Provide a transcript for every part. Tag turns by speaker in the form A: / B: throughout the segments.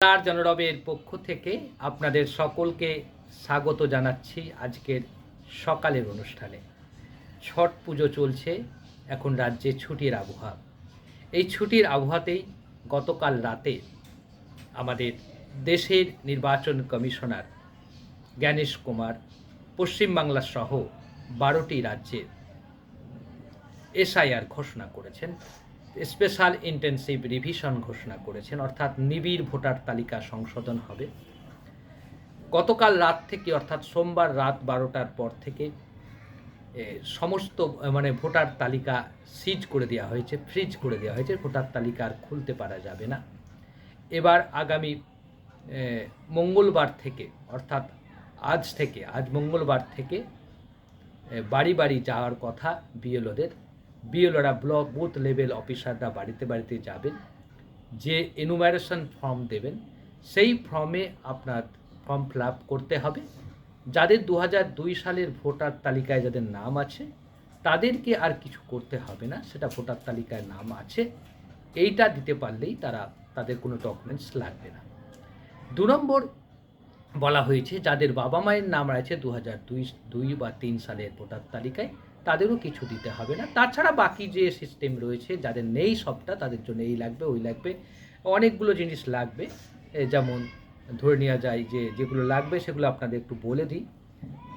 A: তার জনরবের পক্ষ থেকে আপনাদের সকলকে স্বাগত জানাচ্ছি আজকের সকালের অনুষ্ঠানে। ছট পুজো চলছে, এখন রাজ্যে ছুটির আবহাওয়া। এই ছুটির আবহাওয়াতেই গতকাল রাতে আমাদের দেশের নির্বাচন কমিশনার জ্ঞানেশ কুমার পশ্চিমবাংলা সহ বারোটি রাজ্যের এসআইআর ঘোষণা করেছেন। স্পেশাল ইন্টেনসিভ রিভিশন ঘোষণা করেছেন, অর্থাৎ নিবিড় ভোটার তালিকা সংশোধন হবে। গতকাল রাত থেকে, অর্থাৎ সোমবার রাত বারোটার পর থেকে সমস্ত মানে ভোটার তালিকা সিজ করে দেওয়া হয়েছে, ফ্রিজ করে দেওয়া হয়েছে। ভোটার তালিকা আর খুলতে পারা যাবে না। এবার আগামী মঙ্গলবার থেকে, অর্থাৎ আজ থেকে, আজ মঙ্গলবার থেকে বাড়ি বাড়ি যাওয়ার কথা বিএলওদের বিএলওরা ব্লক বুথ লেভেল অফিসাররা বাড়িতে বাড়িতে যাবেন, যে এনুমারেশন ফর্ম দেবেন, সেই ফর্মে আপনার ফর্ম ফিল করতে হবে। যাদের দু সালের ভোটার তালিকায় যাদের নাম আছে, তাদেরকে আর কিছু করতে হবে না, সেটা ভোটার তালিকায় নাম আছে। এইটা দিতে পারলেই তারা, তাদের কোনো ডকুমেন্টস লাগবে না। দু নম্বর বলা হয়েছে, যাদের বাবা মায়ের নাম রয়েছে দু দুই বা তিন সালের ভোটার তালিকায় তাদেরও কিছু দিতে হবে না। তাছাড়া বাকি যে সিস্টেম রয়েছে, যাদের নেই সবটা, তাদের জন্য এই লাগবে, ওই লাগবে। অনেকগুলো জিনিস লাগবে। যেমন ধরে নেওয়া যায় যে, যেগুলো লাগবে, সেগুলো আপনাদের একটু বলে দিই।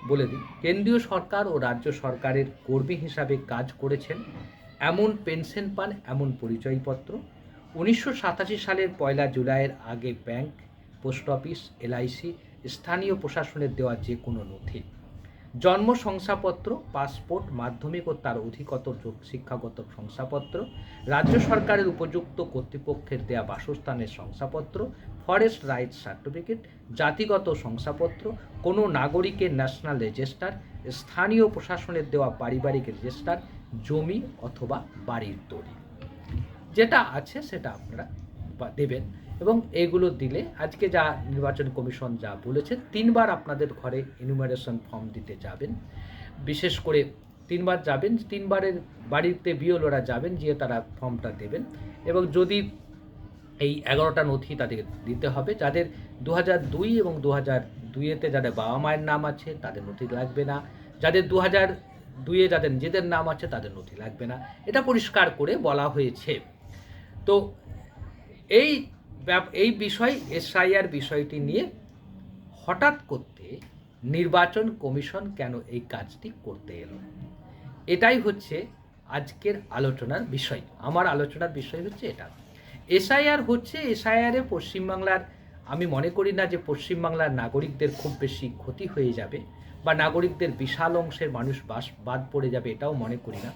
A: বলে দিই। কেন্দ্রীয় সরকার ও রাজ্য সরকারের কর্মী হিসাবে কাজ করেছেন এমন পেনশন পান, এমন পরিচয়পত্র। উনিশশো সাতাশি সালের পয়লা জুলাইয়ের আগে ব্যাংক, পোস্ট অফিস, এলআইসি, স্থানীয় প্রশাসনের দেওয়া যে কোনো নথি। জন্ম শংসাপত্র পাসপোর্ট, মাধ্যমিক ও তার অধিকতর শিক্ষাগত শংসাপত্র, রাজ্য সরকারের উপযুক্ত কর্তৃপক্ষের দেয়া বাসস্থানের শংসাপত্র ফরেস্ট রাইটস সার্টিফিকেট জাতিগত শংসাপত্র, কোনো নাগরিকের ন্যাশনাল রেজিস্টার স্থানীয় প্রশাসনের দেওয়া পারিবারিক রেজিস্টার জমি অথবা বাড়ির তৈরি যেটা আছে সেটা আপনারা বা- দেবেন এবং এগুলো দিলে আজকে যা নির্বাচন কমিশন যা বলেছে তিনবার আপনাদের ঘরে ইনুমারেশন ফর্ম দিতে যাবেন। বিশেষ করে তিনবার যাবেন, তিনবারের বাড়িতে বিওলোরা যাবেন, গিয়ে তারা ফর্মটা দেবেন এবং যদি এই এগারোটা নথি তাদের দিতে হবে, যাদের দু হাজার দুই এবং দু হাজার দুইয়েতে যাদের বাবা মায়ের নাম আছে তাদের নথি লাগবে না, যাদের দু হাজার দুইয়ে যাদের নিজেদের নাম আছে তাদের নথি লাগবে না। এটা পরিষ্কার করে বলা হয়েছে। তো এই এই বিষয়, এসআইআর বিষয়টি নিয়ে হঠাৎ করতে নির্বাচন কমিশন কেন এই কাজটি করতে এলো? এটাই হচ্ছে আজকের আলোচনার বিষয়। আমার আলোচনার বিষয় হচ্ছে এটা। এসআইআর হচ্ছে, এসআইআরে পশ্চিমবাংলার, আমি মনে করি না যে পশ্চিমবাংলার নাগরিকদের খুব বেশি ক্ষতি হয়ে যাবে বা নাগরিকদের বিশাল অংশের মানুষ বাস, বাদ পড়ে যাবে এটাও মনে করি না।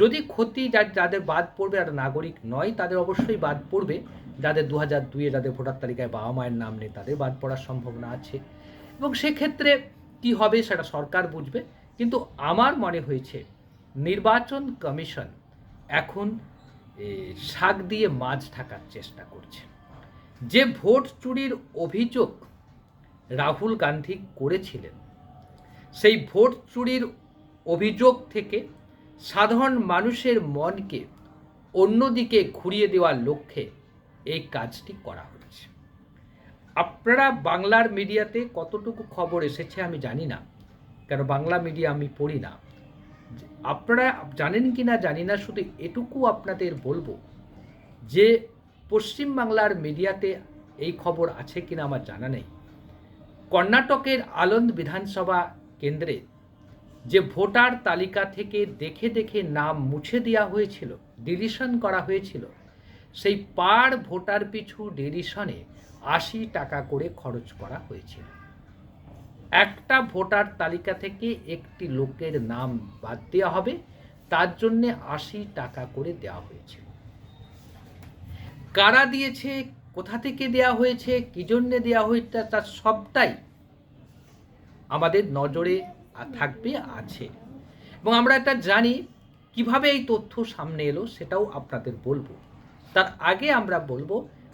A: যদি ক্ষতি যাদের বাদ পড়বে আর নাগরিক নয়, তাদের অবশ্যই বাদ পড়বে। যাদের দু হাজার দুইয়ে যাদের ভোটার তালিকায় বাবা মায়ের নাম নেই, তাদের বাদ পড়ার সম্ভাবনা আছে। এবং সেক্ষেত্রে কি হবে সেটা সরকার বুঝবে। কিন্তু আমার মনে হয়েছে, নির্বাচন কমিশন এখন শাক দিয়ে মাছ ঢাকার চেষ্টা করছে। যে ভোট চুরির অভিযোগ রাহুল গান্ধী করেছিলেন, সেই ভোট চুরির অভিযোগ থেকে সাধারণ মানুষের মনকে অন্যদিকে ঘুরিয়ে দেওয়ার লক্ষ্যে এই কাজটি করা হচ্ছে আপনারা বাংলার মিডিয়াতে কতটুকু খবর এসেছে আমি জানি না কারণ বাংলা মিডিয়া আমি পড়ি না। আপনারা জানেন কি না জানি না, শুধু এটুকু আপনাদের বলব যে পশ্চিমবাংলার মিডিয়াতে এই খবর আছে কিনা আমার জানা নেই। কর্ণাটকের আলন্দ বিধানসভা কেন্দ্রে যে ভোটার তালিকা থেকে দেখে দেখে নাম মুছে দেওয়া হয়েছিল ডিলিশন করা হয়েছিল, সেই পার ভোটার পিছু ডিলিশনে আশি টাকা করে খরচ করা হয়েছিল। একটা ভোটার তালিকা থেকে একটি লোকের নাম বাদ দেওয়া হবে, তার জন্যে আশি টাকা করে দেওয়া হয়েছিল। কারা দিয়েছে, কোথা থেকে দেওয়া হয়েছে, কী জন্যে দেওয়া হয়েছে তার সবটাই আমাদের নজরে থাকবে আছে। এবং আমরা এটা জানি, কীভাবে এই তথ্য সামনে এলো সেটাও আপনাদের বলব। তার আগে আমরা বলব,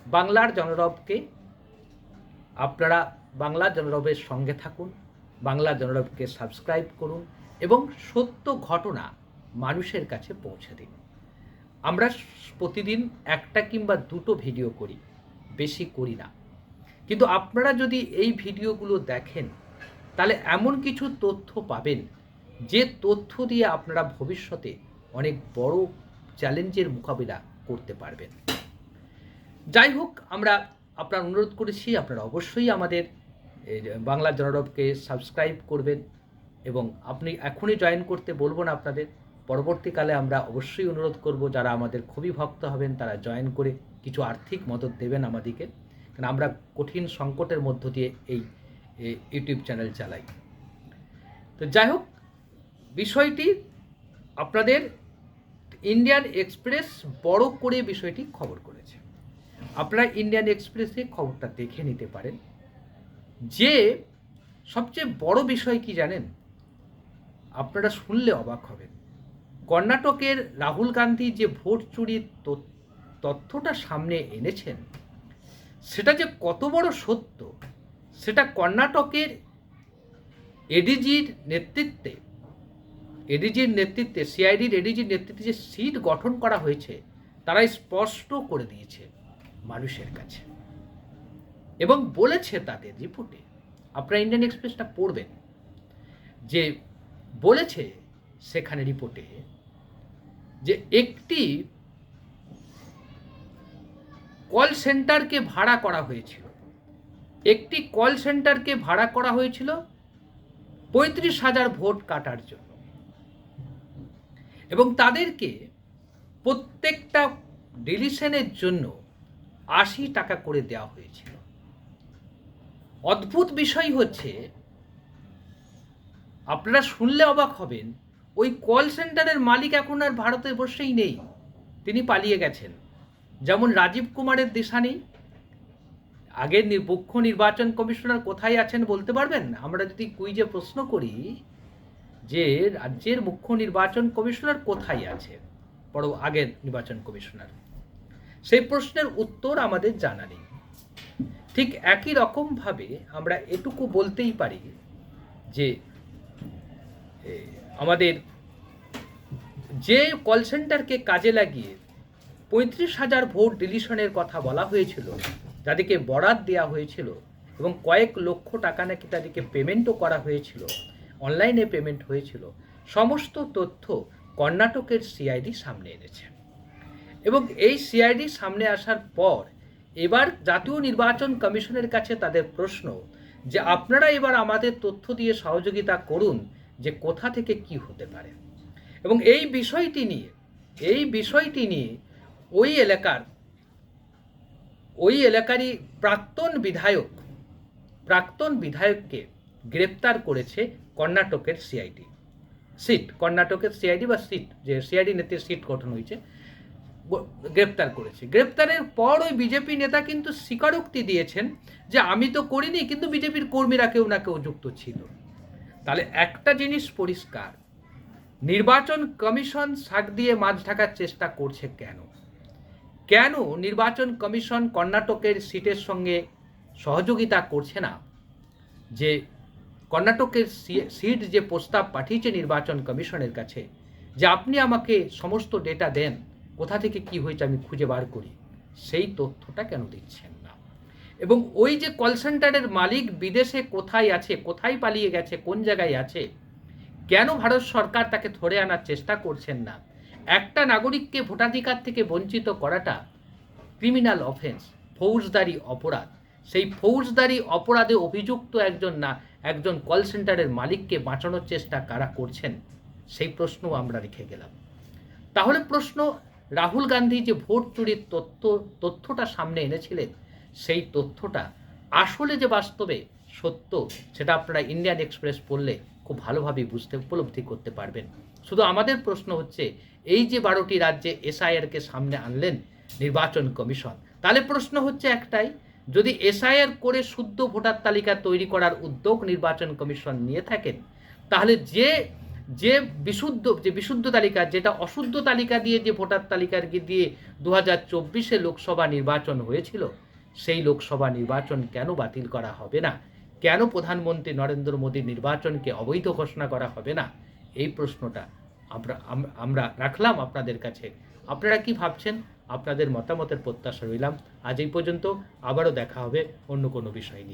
A: বাংলার জনরবকে আপনারা বাংলা জনরবের সঙ্গে থাকুন, বাংলা জনরবকে সাবস্ক্রাইব করুন এবং সত্য ঘটনা মানুষের কাছে পৌঁছে দিন। আমরা প্রতিদিন একটা কিংবা দুটো ভিডিও করি, বেশি করি না। কিন্তু আপনারা যদি এই ভিডিওগুলো দেখেন তাহলে এমন কিছু তথ্য পাবেন যে তথ্য দিয়ে আপনারা ভবিষ্যতে অনেক বড় চ্যালেঞ্জের মোকাবিলা করতে পারবেন। যাই হোক, আমরা আপনার অনুরোধ করেছি, আপনারা অবশ্যই আমাদের বাংলা জনরবকে সাবস্ক্রাইব করবেন এবং আপনি এখনই জয়েন করতে বলব না আপনাদের। পরবর্তীকালে আমরা অবশ্যই অনুরোধ করব, যারা আমাদের খুবই ভক্ত হবেন, তারা জয়েন করে কিছু আর্থিক মদত দেবেন আমাদেরকে কারণ আমরা কঠিন সংকটের মধ্য দিয়ে এই ইউটিউব চ্যানেল চালাই। তো যাই হোক, বিষয়টি আপনাদের ইন্ডিয়ান এক্সপ্রেস বড় করে বিষয়টি খবর করেছে। আপনারা ইন্ডিয়ান এক্সপ্রেসে খবরটা দেখে নিতে পারেন। যে সবচেয়ে বড় বিষয় কি জানেন? আপনারা শুনলে অবাক হবেন। কর্ণাটকের রাহুল গান্ধী যে ভোট চুরির তথ্য- তথ্যটা সামনে এনেছেন, সেটা যে কত বড় সত্য সেটা কর্ণাটকের এডিজির নেতৃত্বে এডিজির নেতৃত্বে, সিআইডির এডিজির নেতৃত্বে যে সিট গঠন করা হয়েছে, তারা স্পষ্ট করে দিয়েছে মানুষের কাছে। এবং বলেছে তাদের রিপোর্টে, আপনারা ইন্ডিয়ান এক্সপ্রেসটা পড়বেন, যে বলেছে সেখানে রিপোর্টে যে একটি কল সেন্টারকে ভাড়া করা হয়েছিল। একটি কল সেন্টারকে ভাড়া করা হয়েছিল পঁয়ত্রিশ হাজার ভোট কাটার জন্য। এবং তাদেরকে প্রত্যেকটা ডিলিশনের জন্য আশি টাকা করে দেওয়া হয়েছিল। অদ্ভুত বিষয় হচ্ছে, আপনারা শুনলে অবাক হবেন, ওই কল সেন্টারের মালিক এখন আর ভারতে বসেই নেই। তিনি পালিয়ে গেছেন। যেমন রাজীব কুমারের দিশা নেই আগের মুখ্য নির্বাচন কমিশনার কোথায় আছেন বলতে পারবেন? আমরা যদি কুইজে প্রশ্ন করি যে রাজ্যের মুখ্য নির্বাচন কমিশনার কোথায় আছে বড় আগের নির্বাচন কমিশনার। সেই প্রশ্নের উত্তর আমাদের জানা নেই। ঠিক একই রকমভাবে আমরা এটুকু বলতেই পারি যে আমাদের যে কল সেন্টারকে কাজে লাগিয়ে পঁয়ত্রিশ হাজার ভোট ডিলিশনের কথা বলা হয়েছিল যাদেরকে বরাত দেওয়া হয়েছিল এবং কয়েক লক্ষ টাকা নাকি তাদেরকে পেমেন্টও করা হয়েছিল, অনলাইনে পেমেন্ট হয়েছিল, সমস্ত তথ্য কর্ণাটকের সিআইডি সামনে এনেছে। এবং এই সিআইডি সামনে আসার পর এবার জাতীয় নির্বাচন কমিশনের কাছে তাদের প্রশ্ন যে আপনারা এবার আমাদের তথ্য দিয়ে সহযোগিতা করুন যে কোথা থেকে কি হতে পারে। এবং এই বিষয়টি নিয়ে, এই বিষয়টি নিয়ে ওই এলাকার ওই এলাকারই প্রাক্তন বিধায়ক, প্রাক্তন বিধায়ককে গ্রেপ্তার করেছে কর্ণাটকের সিআইডি সিট, কর্ণাটকের সিআইডি বা সিট, যে সিআইডি নেত্রীর সিট গঠন হয়েছে গ্রেপ্তার করেছে। গ্রেপ্তারের পর ওই বিজেপি নেতা কিন্তু স্বীকারোক্তি দিয়েছেন যে, আমি তো করিনি, কিন্তু বিজেপির কর্মীরা কেউ না কেউ যুক্ত ছিল। তাহলে একটা জিনিস পরিষ্কার, নির্বাচন কমিশন শাক দিয়ে মাছ ঢাকার চেষ্টা করছে কেন? কেন নির্বাচন কমিশন কর্ণাটকের সিটের সঙ্গে সহযোগিতা করছে না? যে কর্ণাটকের সিট যে প্রস্তাব পাঠিয়েছে নির্বাচন কমিশনের কাছে, যে আপনি আমাকে সমস্ত ডেটা দেন, কোথা থেকে কি হয়েছে আমি খুঁজে বার করি, সেই তথ্যটা কেন দিচ্ছেন না? এবং ওই যে কল সেন্টারের মালিক বিদেশে কোথায় আছে, কোথায় পালিয়ে গেছে, কোন জায়গায় আছে, কেন ভারত সরকার তাকে ধরে আনার চেষ্টা করছেন না? একটা নাগরিককে ভোটাধিকার থেকে বঞ্চিত করাটা ক্রিমিনাল অফেন্স ফৌজদারি অপরাধ। সেই ফৌজদারি অপরাধে অভিযুক্ত একজন না, একজন কল সেন্টারের মালিককে বাঁচানোর চেষ্টা কারা করছেন, সেই প্রশ্ন আমরা রেখে গেলাম। তাহলে প্রশ্ন, রাহুল গান্ধী যে ভোট চুরির তথ্য তথ্যটা সামনে এনেছিলেন, সেই তথ্যটা আসলে যে বাস্তবে সত্য, সেটা আপনারা ইন্ডিয়ান এক্সপ্রেস পড়লে খুব ভালোভাবে বুঝতে উপলব্ধি করতে পারবেন। শুধু আমাদের প্রশ্ন হচ্ছে, এই যে বারোটি রাজ্যে এসআইআরকে সামনে আনলেন নির্বাচন কমিশন, তাহলে প্রশ্ন হচ্ছে একটাই, যদি এসআইআর করে শুদ্ধ ভোটার তালিকা তৈরি করার উদ্যোগ নির্বাচন কমিশন নিয়ে থাকেন, তাহলে যে যে বিশুদ্ধ যে বিশুদ্ধ তালিকা, যেটা অশুদ্ধ তালিকা দিয়ে যে ভোটার তালিকার দিয়ে দু হাজার চব্বিশে লোকসভা নির্বাচন হয়েছিল, সেই লোকসভা নির্বাচন কেন বাতিল করা হবে না? কেন প্রধানমন্ত্রী নরেন্দ্র মোদীর নির্বাচনকে অবৈধ ঘোষণা করা হবে না? এই প্রশ্নটা আমরা আমরা রাখলাম আপনাদের কাছে। আপনারা কি ভাবছেন? আপনাদের মতামতের প্রত্যাশা রইলাম। আজ এই পর্যন্ত আবারও দেখা হবে অন্য কোনো বিষয় নিয়ে।